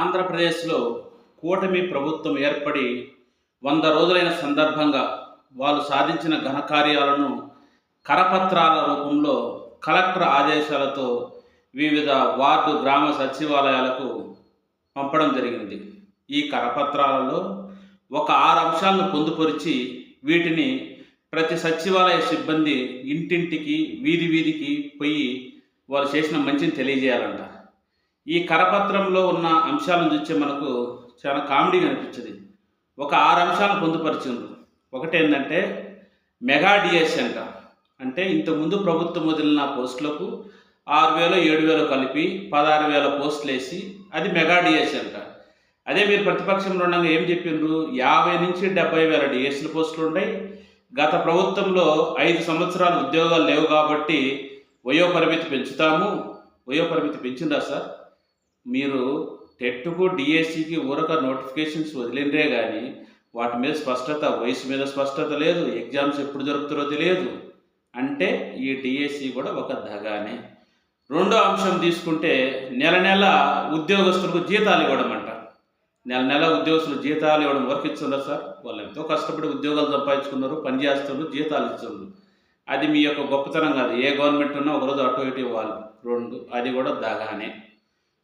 ఆంధ్రప్రదేశ్లో కూటమి ప్రభుత్వం ఏర్పడి వంద రోజులైన సందర్భంగా వాళ్ళు సాధించిన ఘనకార్యాలను కరపత్రాల రూపంలో కలెక్టర్ ఆదేశాలతో వివిధ వార్డు గ్రామ సచివాలయాలకు పంపడం జరిగింది. ఈ కరపత్రాలలో ఒక ఆరు అంశాలను పొందుపరిచి వీటిని ప్రతి సచివాలయ సిబ్బంది ఇంటింటికి వీధి వీధికి పోయి వాళ్ళు చేసిన మంచిని తెలియజేయాలంట. ఈ కరపత్రంలో ఉన్న అంశాలను చూస్తే మనకు చాలా కామెడీగా అనిపించింది ఒక ఆరు అంశాలను పొందుపరిచింది ఒకటి ఏంటంటే మెగా డిఎస్ అంట. అంటే ఇంతకుముందు ప్రభుత్వం వదిలిన పోస్టులకు ఆరు వేలు ఏడు వేలు కలిపి పదహారు వేల పోస్టులు వేసి అది మెగా డిఎస్ అంట. అదే మీరు ప్రతిపక్షంలో ఉండగా ఏం చెప్పిండ్రు? యాభై నుంచి డెబ్బై వేల డిఎస్ల పోస్టులు ఉన్నాయి గత ప్రభుత్వంలో ఐదు సంవత్సరాలు ఉద్యోగాలు లేవు కాబట్టి వయోపరిమితి పెంచుతాము. వయోపరిమితి పెంచిందా సార్? మీరు టెట్కు డిఎస్సికి ఊరక నోటిఫికేషన్స్ వదిలిండ్రే కానీ వాటి మీద స్పష్టత వయసు మీద స్పష్టత లేదు ఎగ్జామ్స్ ఎప్పుడు జరుగుతారో తెలియదు. అంటే ఈ డిఎస్సి కూడా ఒక దగానే. రెండో అంశం తీసుకుంటే నెల నెల ఉద్యోగస్తులకు జీతాలు ఇవ్వడం అంట. నెల నెల ఉద్యోగస్తులు జీతాలు ఇవ్వడం వర్క్ ఇస్తున్నారు సార్? వాళ్ళు ఎంతో కష్టపడి ఉద్యోగాలు సంపాదించుకున్నారు పని చేస్తున్నారు జీతాలు ఇస్తున్నారు. అది మీ యొక్క గొప్పతనం కాదు. ఏ గవర్నమెంట్ ఉన్నా ఒకరోజు అటు ఇటు ఇవ్వాలి. రెండు అది కూడా దగానే.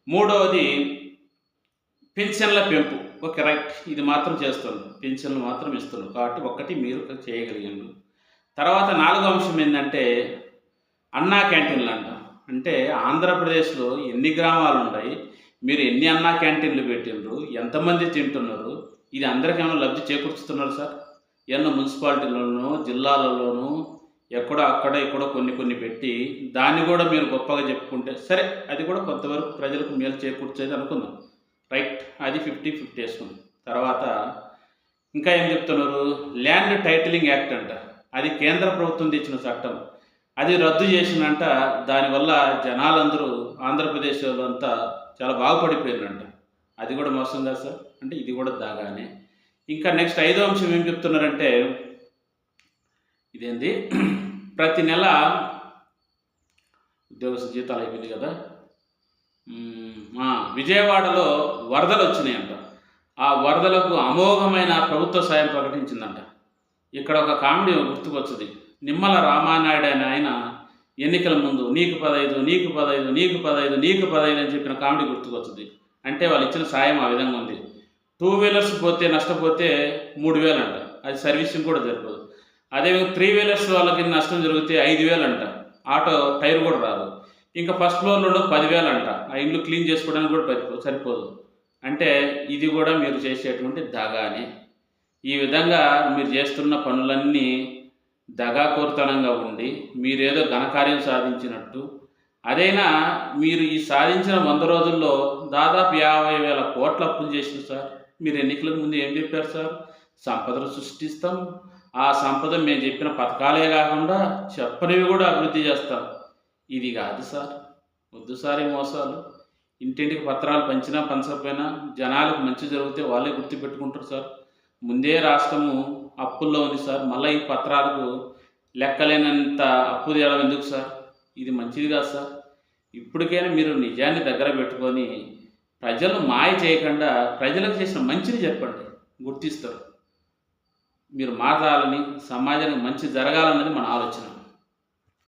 మూడవది పెన్షన్ల పెంపు. Okay right. ఇది మాత్రం చేస్తున్నారు. పెన్షన్లు మాత్రం ఇస్తున్నారు. కాబట్టి ఒక్కటి మీరు చేయగలిగారు తర్వాత నాలుగో అంశం ఏంటంటే అన్నా క్యాంటీన్లు అంట. అంటే ఆంధ్రప్రదేశ్లో ఎన్ని గ్రామాలు ఉన్నాయి? మీరు ఎన్ని అన్నా క్యాంటీన్లు పెట్టిండ్రు? ఎంతమంది తింటున్నారు? ఇది అందరికేమైనా లబ్ధి చేకూర్చుతున్నారు సార్. ఎన్నో మున్సిపాలిటీలోనూ జిల్లాలలోనూ ఎక్కడో అక్కడ ఇక్కడ కొన్ని కొన్ని పెట్టి దాన్ని కూడా మీరు గొప్పగా చెప్పుకుంటే సరే అది కూడా కొంతవరకు ప్రజలకు మేలు చేకూర్చేది అనుకుందాం. రైట్ అది ఫిఫ్టీ ఫిఫ్టీ వేసుకుంది. తర్వాత ఇంకా ఏం చెప్తున్నారు? ల్యాండ్ టైటిలింగ్ యాక్ట్ అంట. అది కేంద్ర ప్రభుత్వం తెచ్చిన చట్టం. అది రద్దు చేసినంట దానివల్ల జనాలందరూ ఆంధ్రప్రదేశ్ అంతా చాలా బాగుపడిపోయినంట అది కూడా మోసం కాదు సార్. అంటే ఇది కూడా దాగానే. ఇంకా నెక్స్ట్ ఐదో అంశం ఏం చెప్తున్నారంటే ఇదేంది? ప్రతి నెల ఉద్యోగస్తు జీతాలు అయిపోయింది కదా. విజయవాడలో వరదలు వచ్చినాయంట. ఆ వరదలకు అమోఘమైన ప్రభుత్వ సాయం ప్రకటించిందంట. ఇక్కడ ఒక కామెడీ గుర్తుకొచ్చింది. నిమ్మల రామానాయుడు అనే ఆయన ఎన్నికల ముందు నీకు పదైదు నీకు పదైదు నీకు పదైదు నీకు పదైదు అని చెప్పిన కామెడీ గుర్తుకొచ్చింది. అంటే వాళ్ళు ఇచ్చిన సాయం ఆ విధంగా ఉంది. టూ వీలర్స్ పోతే నష్టపోతే మూడు వేలు అంట అది సర్వీసింగ్ కూడా జరగదు అదే త్రీ వీలర్స్ వాళ్ళకి నష్టం జరిగితే ఐదు వేలు అంట. ఆటో టైర్ కూడా రాదు. ఇంకా ఫస్ట్ ఫ్లోర్లో పదివేలు అంట. ఆ ఇల్లు క్లీన్ చేసుకోవడానికి కూడా సరిపో సరిపోదు. అంటే ఇది కూడా మీరు చేసేటువంటి దగా అని ఈ విధంగా మీరు చేస్తున్న పనులన్నీ దగాకోరుతనంగా ఉండి మీరేదో ఘనకార్యం సాధించినట్టు. అదైనా మీరు ఈ సాధించిన వంద రోజుల్లో దాదాపు యాభై వేల కోట్ల అప్పులు చేసింది సార్. మీరు ఎన్నికలకు ముందు ఏం చెప్పారు సార్? సంపదను సృష్టిస్తాం. ఆ సంపద మేము చెప్పిన పథకాలే కాకుండా చెప్పనివి కూడా అభివృద్ధి చేస్తాం. ఇది కాదు సార్. వద్దు సార్ ఈ మోసాలు. ఇంటింటికి పత్రాలు పంచినా పంచకపోయినా జనాలకు మంచి జరిగితే వాళ్ళే గుర్తుపెట్టుకుంటారు సార్. ముందే రాష్ట్రము అప్పుల్లో ఉంది సార్. మళ్ళీ ఈ పత్రాలకు లెక్కలేనంత అప్పు తీయడం ఎందుకు సార్? ఇది మంచిది కాదు సార్. ఇప్పటికైనా మీరు నిజాన్ని దగ్గర పెట్టుకొని ప్రజలు మాయ చేయకుండా ప్రజలకు చేసిన మంచిని చెప్పండి. గుర్తిస్తారు. మీరు మారాలని సమాజానికి మంచి జరగాలన్నది మన ఆలోచన.